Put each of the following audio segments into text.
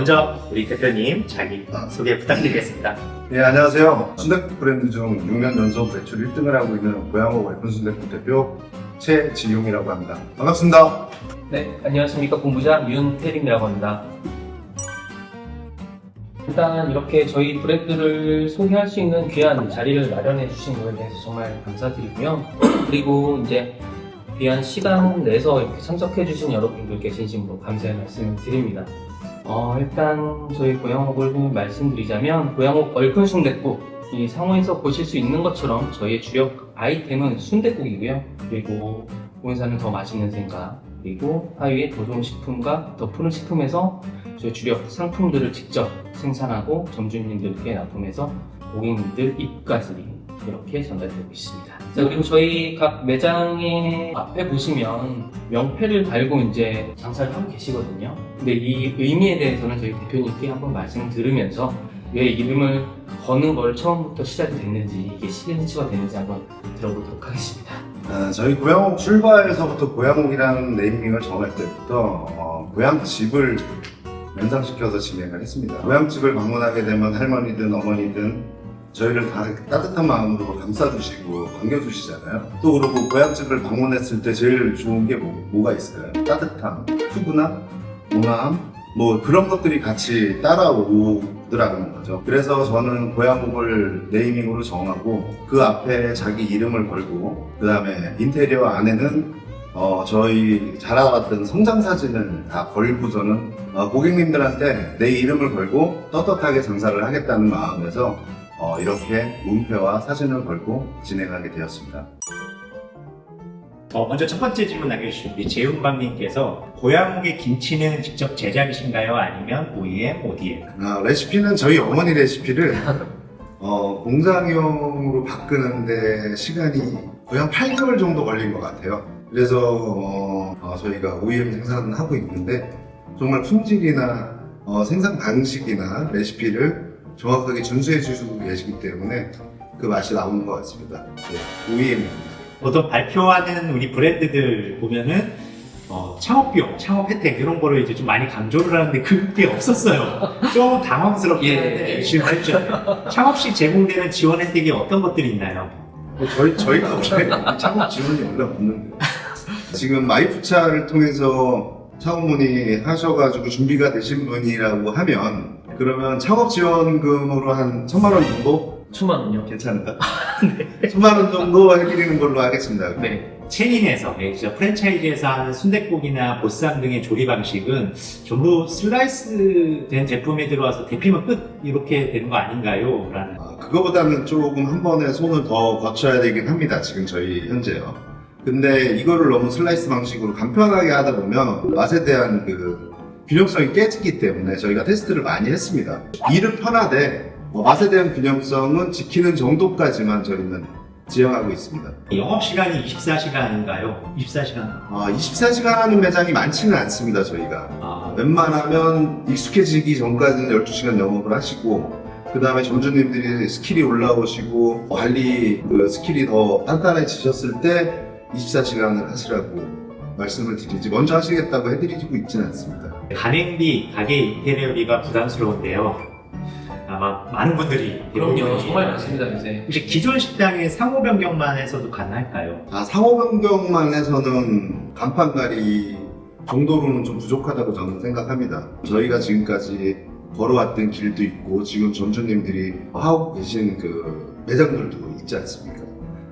먼저 우리 대표님 자기 소개 부탁드리겠습니다. 네, 안녕하세요. 순댓국 브랜드 중 6년 연속 매출 1등을 하고 있는 고양호 웨픈 순댓국 대표 최지용이라고 합니다. 반갑습니다. 네, 안녕하십니까. 본부장 윤태림이라고 합니다. 일단 이렇게 저희 브랜드를 소개할 수 있는 귀한 자리를 마련해 주신 거에 대해서 정말 감사드리고요. 그리고 이제 귀한 시간 내서 이렇게 참석해 주신 여러분들께 진심으로 감사의 말씀을 드립니다. 어, 일단 저희 고양옥을 말씀드리자면 고양옥 얼큰 순댓국 이 상호에서 보실 수 있는 것처럼 저희의 주력 아이템은 순댓국이고요. 그리고 본사는 더 맛있는 생각 그리고 하위의 도종식품과 더 푸른 식품에서 저희 주력 상품들을 직접 생산하고 점주님들께 납품해서 고객님들 입까지 이렇게 전달되고 있습니다. 자, 그리고 저희 각 매장의 앞에 보시면 명패를 달고 이제 장사를 하고 계시거든요. 근데 이 의미에 대해서는 저희 대표님께 한번 말씀을 들으면서 왜 이름을 거는 걸 처음부터 시작이 됐는지 이게 시그니처가 됐는지 한번 들어보도록 하겠습니다. 아, 저희 고양옥 출발에서부터 고양옥이라는 네이밍을 정할 때부터 어, 고향집을 연상시켜서 진행을 했습니다. 고향집을 방문하게 되면 할머니든 어머니든 저희를 다 따뜻한 마음으로 감싸주시고 반겨주시잖아요. 또 그러고 고향집을 방문했을 때 제일 좋은 게 뭐, 가 있어요? 따뜻함, 푸근함, 온화함, 뭐 그런 것들이 같이 따라오더라는 거죠. 그래서 저는 고향목을 네이밍으로 정하고 그 앞에 자기 이름을 걸고 그 다음에 인테리어 안에는 어, 저희 자라왔던 성장 사진을 다 걸고서는 어, 고객님들한테 내 이름을 걸고 떳떳하게 장사를 하겠다는 마음에서 어, 이렇게 문패와 사진을 걸고 진행하게 되었습니다. 어, 먼저 첫 번째 질문 남겨주신 우리 재훈방님께서 고양옥의 김치는 직접 제작이신가요? 아니면 OEM, ODM? 아, 레시피는 저희 어머니 레시피를 어, 공장용으로 바꾸는데 시간이 거의 한 8개월 정도 걸린 것 같아요. 그래서 어, 어, 저희가 OEM 생산을 하고 있는데 정말 품질이나 어, 생산 방식이나 레시피를 정확하게 준수해 주시고 계시기 때문에 그 맛이 나오는 것 같습니다. 네, OEM입니다. 보통 발표하는 우리 브랜드들 보면은 어, 창업 비용, 창업 혜택 이런 거를 이제 좀 많이 강조를 하는데 그게 없었어요. 좀 당황스럽긴 예. 한데 열심히 했죠. 창업 시 제공되는 지원 혜택이 어떤 것들이 있나요? 뭐 저희, 저희가 원래 창업 지원이 원래 없는데 지금 마이프차를 통해서 창업문의 하셔가지고 준비가 되신 분이라고 하면 그러면 창업 지원금으로 한 천만 원 정도 천만 원요? 괜찮을까? 천만 원 정도 해드리는 걸로 하겠습니다. 네. 체인에서, 예, 진짜 프랜차이즈에서 하는 순댓국이나 보쌈 등의 조리 방식은 전부 슬라이스 된 제품이 들어와서 데피면 끝 이렇게 되는 거 아닌가요? 라는 아, 그거보다는 조금 한 번에 손을 더 거쳐야 되긴 합니다. 지금 저희 현재요. 근데 이거를 너무 슬라이스 방식으로 간편하게 하다 보면 맛에 대한 그 균형성이 깨지기 때문에 저희가 테스트를 많이 했습니다. 일은 편하되 뭐 맛에 대한 균형성은 지키는 정도까지만 저희는 지향하고 있습니다. 영업 시간이 24시간인가요? 24시간. 아, 24시간 하는 매장이 많지는 않습니다, 저희가. 아, 웬만하면 익숙해지기 전까지는 12시간 영업을 하시고 그 다음에 점주님들이 스킬이 올라오시고 관리 그 스킬이 더 단단해지셨을 때 24시간을 하시라고 말씀을 드리지 먼저 하시겠다고 해드리고 있지는 않습니다. 가맹비, 가게 인테리어비가 부담스러운데요. 아마 많은 분들이 그럼요. 대부분이 정말 많습니다, 이제. 혹시 기존 식당의 상호 변경만 해서도 가능할까요? 아, 상호 변경만 해서는 간판가리 정도로는 좀 부족하다고 저는 생각합니다. 저희가 지금까지 걸어왔던 길도 있고 지금 점주님들이 하고 계신 그 매장들도 있지 않습니까?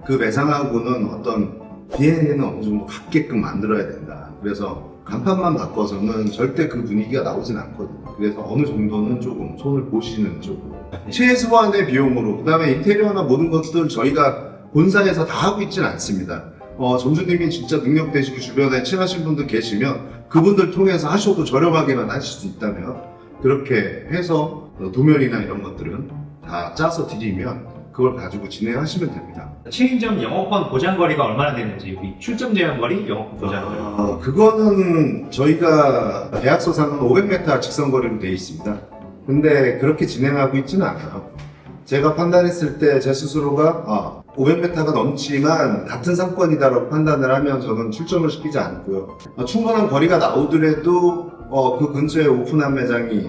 그 매장하고는 어떤 DNA는 어느 정도 같게끔 만들어야 된다. 그래서 간판만 바꿔서는 절대 그 분위기가 나오진 않거든요. 그래서 어느 정도는 조금 손을 보시는 쪽으로 최소한의 비용으로 그 다음에 인테리어나 모든 것들 저희가 본사에서 다 하고 있지는 않습니다. 어, 점주님이 진짜 능력 되시고 주변에 친하신 분들 계시면 그분들 통해서 하셔도 저렴하게만 하실 수 있다면 그렇게 해서 어, 도면이나 이런 것들은 다 짜서 드리면 그걸 가지고 진행하시면 됩니다. 체인점 영업권 보장거리가 얼마나 되는지 우리 출점 제한거리, 영업권 보장거리 어, 그거는 저희가 계약서상은 500m 직선거리로 되어 있습니다. 근데 그렇게 진행하고 있지는 않아요. 제가 판단했을 때 제 스스로가 아, 500m가 넘지만 같은 상권이다라고 판단을 하면 저는 출점을 시키지 않고요. 어, 충분한 거리가 나오더라도 어, 그 근처에 오픈한 매장이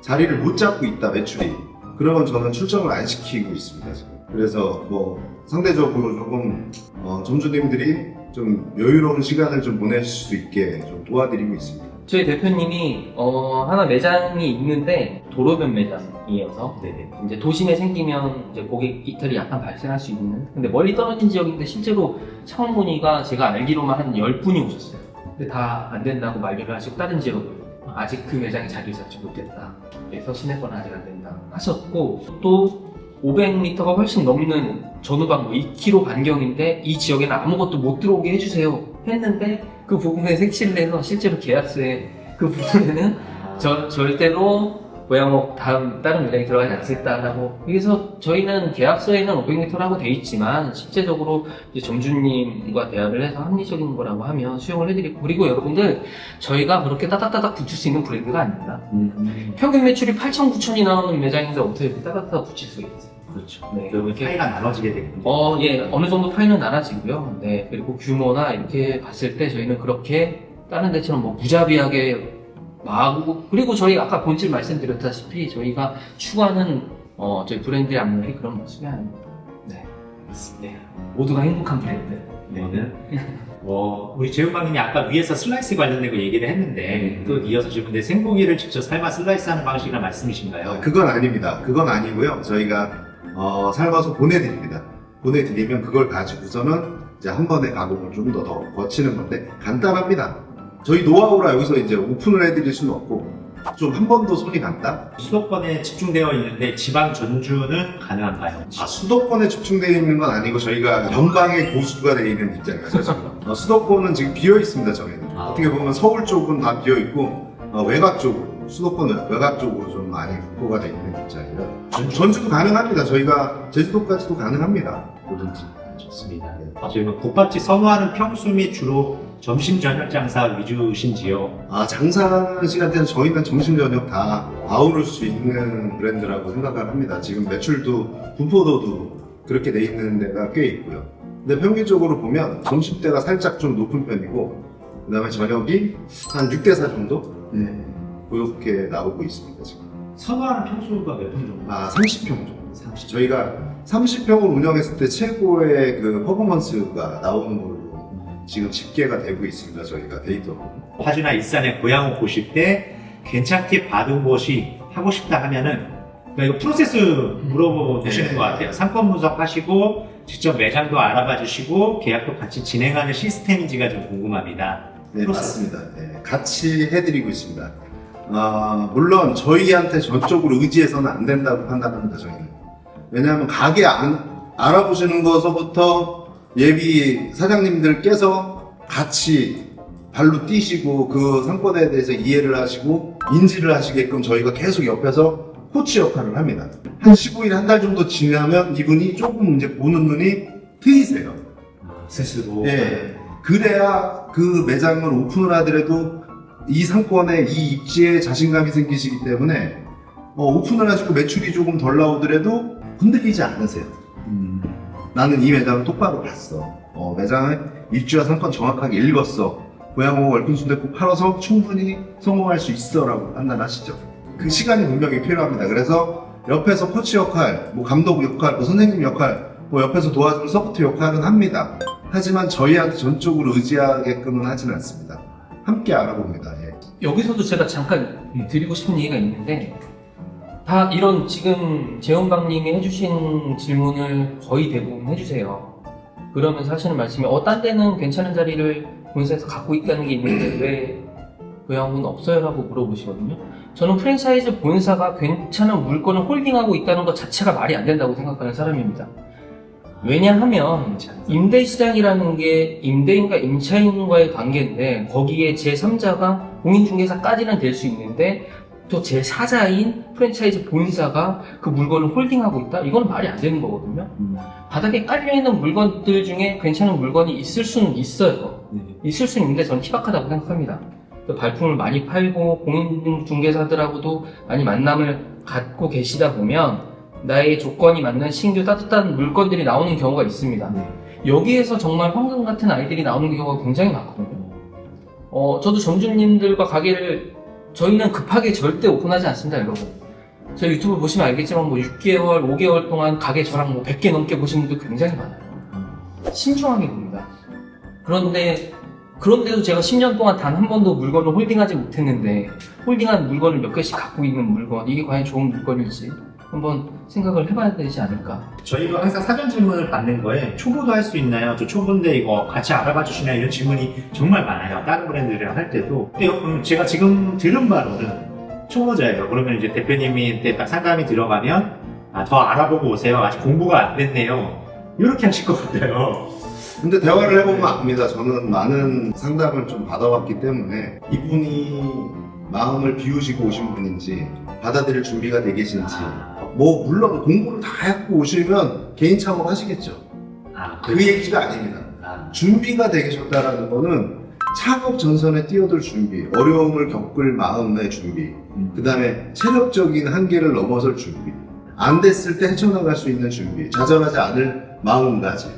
자리를 못 잡고 있다 매출이 그러면 저는 출정을 안 시키고 있습니다 지금. 그래서 뭐 상대적으로 조금 어, 점주님들이 좀 여유로운 시간을 좀 보내실 수 있게 좀 도와드리고 있습니다. 저희 대표님이 어, 하나 매장이 있는데 도로변 매장이어서 네네. 이제 도심에 생기면 이제 고객 이탈이 약간 발생할 수 있는. 근데 멀리 떨어진 지역인데 실제로 창원 문의가 제가 알기로만 한 10분이 오셨어요. 근데 다 안 된다고 만류를 하시고 다른 지역으로. 아직 그 매장에 자리를 잡지 못했다. 그래서 시내권 아직 안 된다 하셨고 또 500m가 훨씬 넘는 전후방 뭐 2km 반경인데 이 지역에는 아무것도 못 들어오게 해주세요 했는데 그 부분에 색칠을 해서 실제로 계약서에 그 부분에는 저, 절대로 고양옥 다음 다른 매장에 들어가지 않겠다라고. 그래서 저희는 계약서에는 500m라고 돼 있지만 실제적으로 이제 점주님과 대화를 해서 합리적인 거라고 하면 수용을 해드리고 그리고 여러분들 저희가 그렇게 따닥따닥 붙일 수 있는 브랜드가 아닙니다. 음, 평균 매출이 8천 9천이 나오는 매장인데 어떻게 이렇게 따닥따닥 붙일 수가 있어요? 그렇죠. 네, 이렇게 차이가 나눠지게 되거든요. 어, 예, 어느 정도 파이는 나눠지고요. 네, 그리고 규모나 이렇게 봤을 때 저희는 그렇게 다른 데처럼 뭐 무자비하게 마구, 그리고 저희 아까 본질 말씀드렸다시피 저희가 추구하는 어, 저희 브랜드의 앞날이 그런 모습이 아닙니다. 네. 네. 모두가 행복한 브랜드. 네. 어, 우리 재훈방님이 아까 위에서 슬라이스 관련된 거 얘기를 했는데 음. 또 이어서 질문데 생고기를 직접 삶아 슬라이스하는 방식이란 말씀이신가요? 어, 그건 아닙니다 그건 아니고요 저희가 어, 삶아서 보내드립니다 보내드리면 그걸 가지고서는 이제 한 번에 가공을 좀 더 더 거치는 건데 간단합니다 저희 노하우라 여기서 이제 오픈을 해드릴 수는 없고 좀 한 번 더 손이 간다 수도권에 집중되어 있는데 지방 전주는 가능한가요? 아, 수도권에 집중되어 있는 건 아니고 저희가 연방의 고수가 되어 있는 입장이라서 지금 어, 수도권은 지금 비어 있습니다 저희는 아. 어떻게 보면 서울 쪽은 다 비어 있고 어, 외곽 쪽으로 수도권 외곽 쪽으로 좀 많이 확보가 되어 있는 입장이라 전- 전주도 가능합니다 저희가 제주도까지도 가능합니다 뭐든지 좋습니다. 네. 어, 지금 국밥집 선호하는 평수 및 주로 점심 저녁 장사 위주신지요? 아 장사하는 시간대는 저희는 점심 저녁 다 아우를 수 있는 브랜드라고 생각을 합니다 지금 매출도 분포도도 그렇게 돼 있는 데가 꽤 있고요 근데 평균적으로 보면 점심때가 살짝 좀 높은 편이고 그 다음에 저녁이 한 6대 4 정도? 네. 그렇게 나오고 있습니다 지금 선호하는 평수가 몇분 정도? 아 30평 정도 30. 저희가 30평을 운영했을 때 최고의 그 퍼포먼스가 나오는 걸로 지금 집계가 되고 있습니다 저희가 데이터로 화주나 일산에 고향 보실 때 괜찮게 받은 곳이 하고 싶다 하면은 그러니까 이거 프로세스 물어보시는 네. 것 같아요. 상권 분석하시고 직접 매장도 알아봐 주시고 계약도 같이 진행하는 시스템인지가 좀 궁금합니다. 네, 프로세스. 맞습니다. 네, 같이 해드리고 있습니다. 아, 물론 저희한테 저쪽으로 의지해서는 안 된다고 판단합니다, 저희는. 왜냐하면 가게 안, 알아보시는 것서부터 예비 사장님들께서 같이 발로 뛰시고 그 상권에 대해서 이해를 하시고 인지를 하시게끔 저희가 계속 옆에서 코치 역할을 합니다. 한 15일, 한 달 정도 지나면 이분이 조금 이제 보는 눈이 트이세요. 스스로. 예. 그래야 그 매장을 오픈을 하더라도 이 상권에 이 입지에 자신감이 생기시기 때문에 어, 오픈을 하시고 매출이 조금 덜 나오더라도 흔들리지 않으세요. 음, 나는 이 매장을 똑바로 봤어. 어, 매장의 입지와 상권 정확하게 읽었어. 고양호 월큰 순대국 팔아서 충분히 성공할 수 있어라고 판단하시죠. 그 시간이 분명히 필요합니다. 그래서 옆에서 코치 역할, 뭐 감독 역할, 뭐 선생님 역할, 뭐 옆에서 도와주는 서포트 역할은 합니다. 하지만 저희한테 전적으로 의지하게끔은 하지는 않습니다. 함께 알아봅니다. 예. 여기서도 제가 잠깐 드리고 싶은 얘기가 있는데 다 이런 지금 재원방님이 해주신 질문을 거의 대부분 해주세요. 그러면서 하시는 말씀이 어, 딴 데는 괜찮은 자리를 본사에서 갖고 있다는 게 있는데 왜 고양은 없어요? 라고 물어보시거든요. 저는 프랜차이즈 본사가 괜찮은 물건을 홀딩하고 있다는 것 자체가 말이 안 된다고 생각하는 사람입니다. 왜냐하면 괜찮아요. 임대 시장이라는 게 임대인과 임차인과의 관계인데 거기에 제3자가 공인중개사까지는 될 수 있는데 또 제4자인 프랜차이즈 본사가 그 물건을 홀딩하고 있다? 이건 말이 안 되는 거거든요. 음, 바닥에 깔려있는 물건들 중에 괜찮은 물건이 있을 수는 있어요. 네. 있을 수는 있는데 저는 희박하다고 생각합니다. 그 발품을 많이 팔고 공인중개사들하고도 많이 만남을 갖고 계시다 보면 나의 조건이 맞는 신규 따뜻한 물건들이 나오는 경우가 있습니다. 네. 여기에서 정말 황금 같은 아이들이 나오는 경우가 굉장히 많거든요. 어, 저도 점주님들과 가게를 저희는 급하게 절대 오픈하지 않습니다, 여러분. 저희 유튜브 보시면 알겠지만 뭐 6개월, 5개월 동안 가게 저랑 뭐 100개 넘게 보신 분들 굉장히 많아요. 신중하게 봅니다. 그런데 그런데도 제가 10년 동안 단 한 번도 물건을 홀딩하지 못했는데 홀딩한 물건을 몇 개씩 갖고 있는 물건 이게 과연 좋은 물건일지 한번 생각을 해봐야 되지 않을까. 저희가 항상 사전 질문을 받는 거에 초보도 할 수 있나요? 저 초보인데 이거 같이 알아봐 주시나요? 이런 질문이 정말 많아요. 다른 브랜드랑 할 때도. 근데 음, 제가 지금 들은 바로는 초보자예요. 그러면 이제 대표님이 딱 상담이 들어가면 아, 더 알아보고 오세요. 아직 공부가 안 됐네요. 이렇게 하실 것 같아요. 근데 대화를 해보면 압니다. 저는 많은 상담을 좀 받아왔기 때문에 이분이 마음을 비우시고 오신 분인지 받아들일 준비가 되 계신지 뭐 물론 공부를 다 해갖고 오시면 개인 창업 하시겠죠. 아, 그 얘기가 아닙니다. 아, 준비가 되셨다라는 거는 창업 전선에 뛰어들 준비, 어려움을 겪을 마음의 준비, 음. 그 다음에 체력적인 한계를 넘어설 준비, 안 됐을 때 헤쳐나갈 수 있는 준비, 좌절하지 않을 마음가짐,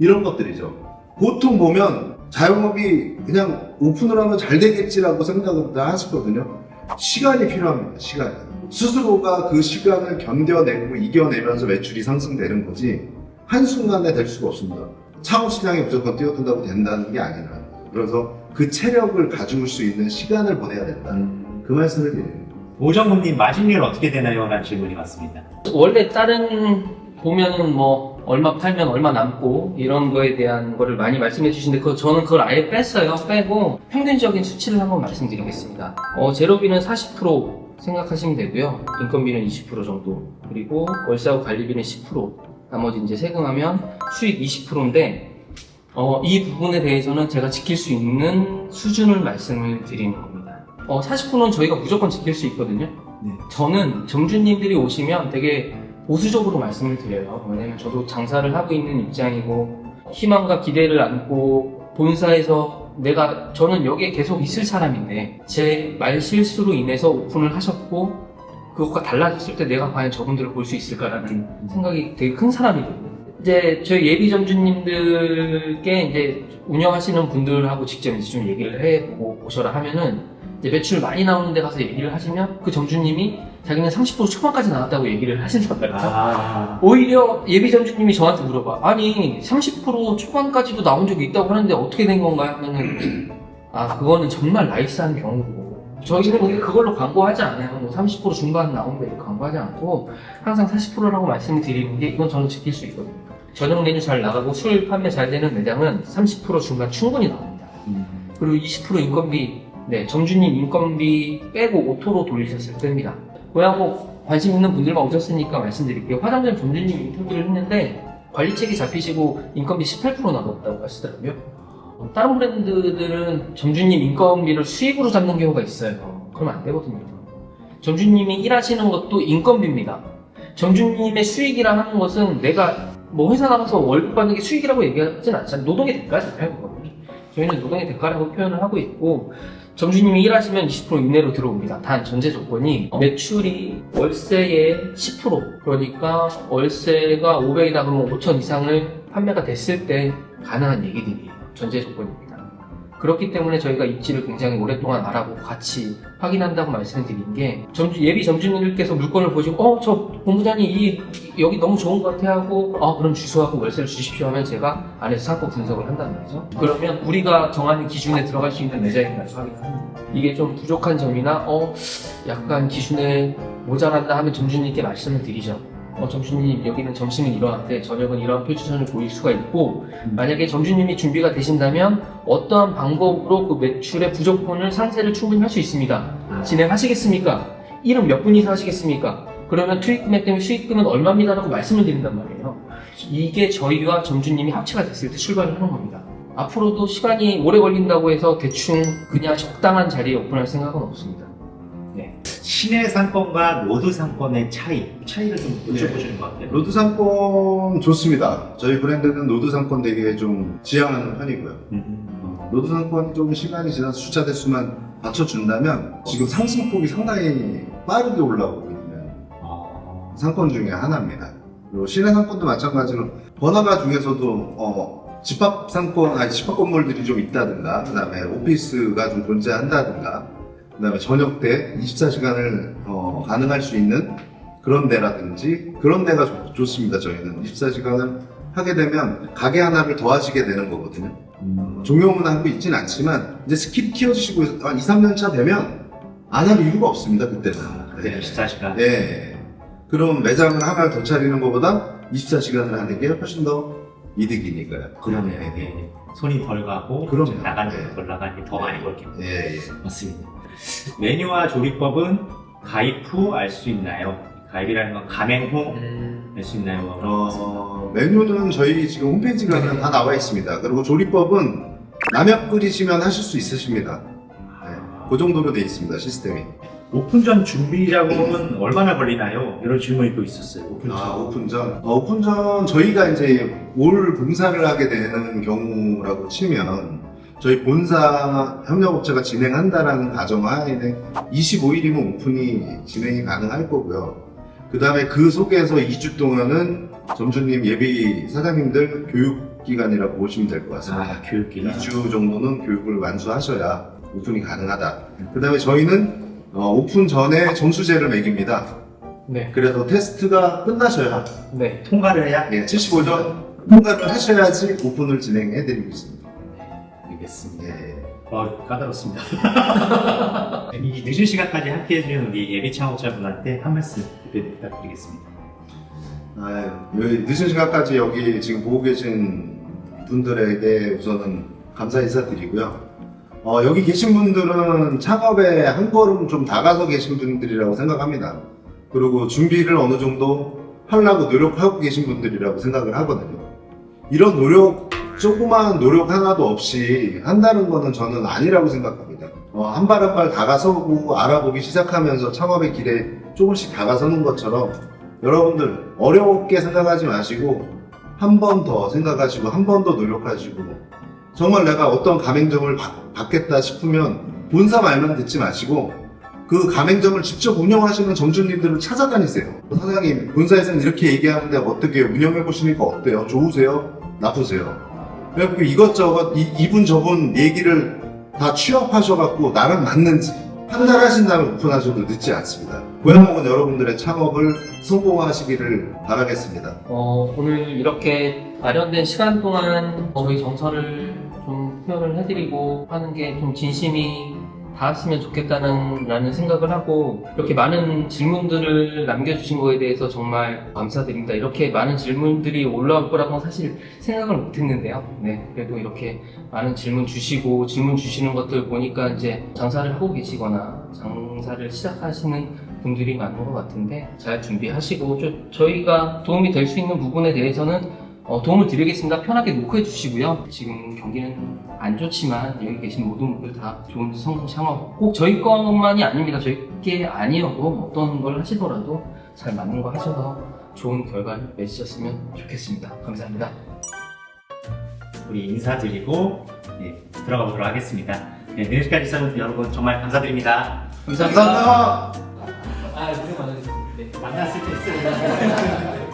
이런 것들이죠. 보통 보면 자영업이 그냥 오픈을 하면 잘 되겠지라고 생각을 다 하시거든요. 시간이 필요합니다, 시간. 스스로가 그 시간을 견뎌내고 이겨내면서 매출이 상승되는 거지, 한순간에 될 수가 없습니다. 창업 시장에 무조건 뛰어든다고 된다는 게 아니라. 그래서 그 체력을 가지고 수 있는 시간을 보내야 된다. 음. 그 말씀을 드립니다. 오정훈님 마진율 어떻게 되나요? 라는 질문이 왔습니다. 원래 다른 보면은 뭐 얼마 팔면 얼마 남고 이런 거에 대한 거를 많이 말씀해 주시는데 그 저는 그걸 아예 뺐어요. 빼고 평균적인 수치를 한번 말씀드리겠습니다. 어, 제로비는 40% 생각하시면 되고요. 인건비는 20% 정도 그리고 월세하고 관리비는 10% 나머지 이제 세금하면 수익 20%인데 어, 이 부분에 대해서는 제가 지킬 수 있는 수준을 말씀을 드리는 겁니다. 어, 40%는 저희가 무조건 지킬 수 있거든요. 네. 저는 점주님들이 오시면 되게 보수적으로 말씀을 드려요. 왜냐면 저도 장사를 하고 있는 입장이고 희망과 기대를 안고 본사에서 내가 저는 여기에 계속 있을 사람인데 제 말 실수로 인해서 오픈을 하셨고 그것과 달라졌을 때 내가 과연 저분들을 볼 수 있을까라는 생각이 되게 큰 사람이거든요. 이제 저희 예비 점주님들께 이제 운영하시는 분들하고 직접 이제 좀 얘기를 해보고 오셔라 하면은 이제 매출 많이 나오는 데 가서 얘기를 하시면 그 점주님이 자기는 30% 초반까지 나왔다고 얘기를 하신단 말이죠. 아, 오히려 예비 점주님이 저한테 물어봐. 아니 30% 초반까지도 나온 적이 있다고 하는데 어떻게 된 건가요? 하면은 아 그거는 정말 나이스한 경우고 저희는 그걸로 광고하지 않아요. 뭐 30% 중반 나온다 이렇게 광고하지 않고 항상 40%라고 말씀을 드리는 게 이건 저는 지킬 수 있거든요. 저녁 메뉴 잘 나가고 술 판매 잘 되는 매장은 30% 중반 충분히 나옵니다. 음. 그리고 20% 인건비, 네, 점주님 인건비 빼고 오토로 돌리셨을 때입니다. 고양고 관심 있는 분들만 오셨으니까 말씀드릴게요. 화장점 점주님 인터뷰를 했는데 관리책이 잡히시고 인건비 18% 나갔다고 하시더라고요. 어, 다른 브랜드들은 점주님 인건비를 수익으로 잡는 경우가 있어요. 그러면 안 되거든요. 점주님이 일하시는 것도 인건비입니다. 점주님의 수익이라 하는 것은 내가 뭐 회사 나가서 월급 받는 게 수익이라고 얘기하진 않잖아요. 노동의 대가잖아요. 저희는 노동의 대가라고 표현을 하고 있고 점주님이 일하시면 20% 이내로 들어옵니다. 단 전제 조건이 매출이 월세의 10% 그러니까 월세가 500이다 그러면 5천 이상을 판매가 됐을 때 가능한 얘기들이에요. 전제 조건입니다. 그렇기 때문에 저희가 입지를 굉장히 오랫동안 알아보고 같이 확인한다고 말씀을 드린 게 점주, 예비 점주님들께서 물건을 보시고 어 저 본부장님 이 여기 너무 좋은 것 같아 하고 어 그럼 주소하고 월세를 주십시오 하면 제가 안에서 상권 분석을 한다는 거죠. 그러면 우리가 정하는 기준에 들어갈 수 있는 매장인가를 확인합니다. 이게 좀 부족한 점이나 어 약간 기준에 모자란다 하면 점주님께 말씀을 드리죠 어, 점주님 여기는 점심은 이러한데 저녁은 이러한 표지선을 보일 수가 있고 만약에 점주님이 준비가 되신다면 어떠한 방법으로 그 매출의 부족분을 상세를 충분히 할 수 있습니다. 아, 진행하시겠습니까? 일은 몇 분이서 하시겠습니까? 그러면 투입 금액 때문에 수익금은 얼마입니다라고 말씀을 드린단 말이에요. 이게 저희와 점주님이 합체가 됐을 때 출발을 하는 겁니다. 앞으로도 시간이 오래 걸린다고 해서 대충 그냥 적당한 자리에 오픈할 생각은 없습니다. 시내 상권과 로드 상권의 차이, 차이를 좀 네. 여쭤보시는 것 같아요. 로드 상권 좋습니다. 저희 브랜드는 로드 상권 되게 좀 지향하는 편이고요. 음. 어, 로드 상권 좀 시간이 지나서 주차 대수만 받쳐준다면 지금 상승폭이 상당히 빠르게 올라오고 있는 어, 상권 중에 하나입니다. 그리고 시내 상권도 마찬가지로 번화가 중에서도 어, 집합 상권, 아니 집합 건물들이 좀 있다든가, 그다음에 오피스가 좀 존재한다든가, 그다음에 저녁 때 24시간을 가능할 수 있는 그런 데라든지 그런 데가 좋, 좋습니다. 저희는 24시간을 하게 되면 가게 하나를 더 하시게 되는 거거든요. 종영은 하고 있진 않지만 이제 스킵 키워주시고 한 2, 3년 차 되면 안 할 이유가 없습니다. 그때는. 그때 24시간. 네. 그럼 매장을 하나 더 차리는 것보다 24시간을 하는 게 훨씬 더 이득이니까요. 그러네요. 네. 네. 손이 덜 가고 그럼요. 나가는 네. 게덜 나가니 더 많이 벌겠네요. 예, 예. 맞습니다. 메뉴와 조리법은 가입 후 알 수 있나요? 가입이라는 건 가맹 후 알수 있나요? 어, 메뉴는 저희 지금 홈페이지 가면 다 나와 있습니다. 그리고 조리법은 라면 끓이시면 하실 수 있으십니다. 네. 그 정도로 돼 있습니다. 시스템이. 오픈 전 준비 작업은 얼마나 걸리나요? 이런 질문이 또 있었어요. 오픈 아, 전. 오픈전. 어, 오픈전 저희가 이제 올 봉사를 하게 되는 경우라고 치면 저희 본사 협력업체가 진행한다라는 가정하에는 25일이면 오픈이 진행이 가능할 거고요. 그 다음에 그 속에서 2주 동안은 점주님 예비 사장님들 교육 기간이라고 보시면 될 것 같습니다. 아, 교육 기간. 2주 정도는 교육을 완수하셔야 오픈이 가능하다. 그 다음에 저희는 어, 오픈 전에 점수제를 매깁니다. 네. 그래서 테스트가 끝나셔야 네. 통과를 해야 예, 75점 통과를 하셔야지 오픈을 진행해드리고 있습니다. 되겠습니다. 예. 어, 까다롭습니다. 이 늦은 시간까지 함께 해주는 우리 예비 창업자분한테 한 말씀 부탁드리겠습니다. 아유, 여기 늦은 시간까지 여기 지금 보고 계신 분들에게 우선은 감사 인사드리고요. 어, 여기 계신 분들은 창업에 한 걸음 좀 다가서 계신 분들이라고 생각합니다. 그리고 준비를 어느 정도 하려고 노력하고 계신 분들이라고 생각을 하거든요. 이런 노력, 조그마한 노력 하나도 없이 한다는 거는 저는 아니라고 생각합니다. 어, 한 발 한 발 다가서고 알아보기 시작하면서 창업의 길에 조금씩 다가서는 것처럼 여러분들 어렵게 생각하지 마시고 한 번 더 생각하시고 한 번 더 노력하시고 정말 내가 어떤 가맹점을 받- 받겠다 싶으면 본사 말만 듣지 마시고 그 가맹점을 직접 운영하시는 점주님들을 찾아다니세요. 사장님 본사에서는 이렇게 얘기하는데 어떻게 운영해 보시니까 어때요? 좋으세요? 나쁘세요? 그래갖고 이것저것 이, 이분 저분 얘기를 다 취합하셔갖고 나랑 맞는지 판단하신 다음에 오픈하셔도 늦지 않습니다. 고향목은 여러분들의 창업을 성공하시기를 바라겠습니다. 어, 오늘 이렇게 마련된 시간 동안 저희 정서를 좀 표현을 해드리고 하는 게 좀 진심이 닿았으면 좋겠다는 라는 생각을 하고 이렇게 많은 질문들을 남겨주신 거에 대해서 정말 감사드립니다. 이렇게 많은 질문들이 올라올 거라고 사실 생각을 못 했는데요. 네. 그래도 이렇게 많은 질문 주시고 질문 주시는 것들 보니까 이제 장사를 하고 계시거나 장사를 시작하시는 분들이 많은 것 같은데 잘 준비하시고 저, 저희가 도움이 될 수 있는 부분에 대해서는 어, 도움을 드리겠습니다. 편하게 노크해 주시고요. 지금 경기는 안 좋지만 여기 계신 모든 분들 다 좋은 성공 창업 꼭 저희 것만이 아닙니다. 저희 게 아니어도 어떤 걸 하시더라도 잘 맞는 거 하셔서 좋은 결과를 맺으셨으면 좋겠습니다. 감사합니다. 우리 인사드리고 예, 들어가 보도록 하겠습니다. 네, 내일까지 있었는 여러분 정말 감사드립니다. 감사합니다. 감사합니다. 아, 고생 많으셨습니다. 네. 만났을 때 쓰는